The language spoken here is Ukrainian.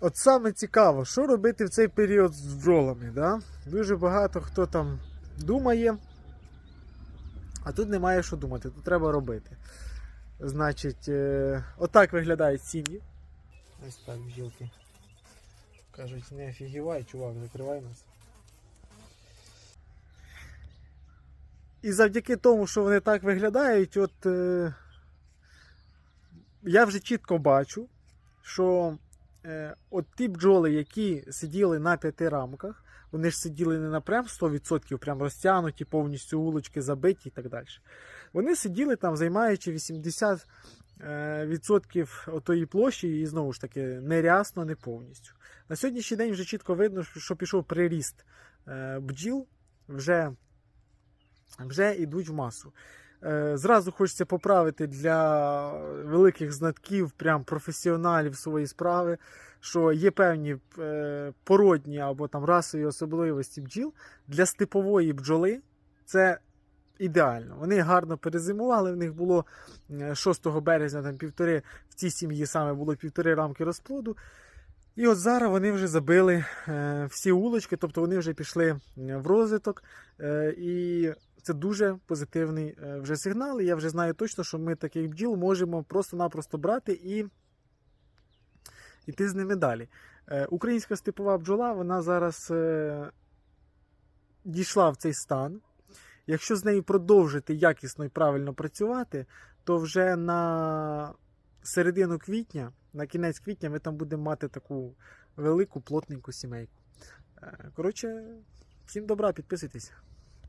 От саме цікаво, що робити в цей період з бджолами. Да? Дуже багато хто там думає, а тут немає що думати, тут треба робити. Значить, е, отак виглядають сім'ї. Ось так бджілки. Кажуть, не офігівай, чувак, закривай нас. І завдяки тому, що вони так виглядають, от е, я вже чітко бачу, що от ті бджоли, які сиділи на п'яти рамках, вони ж сиділи не на прям 100%, прям розтягнуті, повністю вулочки забиті і так далі. Вони сиділи там, займаючи 80% е, відсотків отої площі, і знову ж таки, не рясно, не повністю. На сьогоднішній день вже чітко видно, що пішов приріст е, бджіл, вже, вже йдуть в масу. Е, Зразу хочеться поправити для великих знатків, прям професіоналів своєї справи, що є певні е, породні або там расові особливості бджіл для степової бджоли. Це ідеально. Вони гарно перезимували. В них було е, 6 березня там півтори, в цій сім'ї саме було півтори рамки розплоду. І от зараз вони вже забили е, всі улочки, тобто вони вже пішли е, в розвиток. Е, і це дуже позитивний е, вже сигнал. І я вже знаю точно, що ми таких бджіл можемо просто-напросто брати і йти з ними далі. Е, Українська степова бджола, вона зараз е, дійшла в цей стан. Якщо з нею продовжити якісно і правильно працювати, то вже на середину квітня, на кінець квітня, ми там будемо мати таку велику плотненьку сімейку. Коротше, всім добра, підписуйтесь.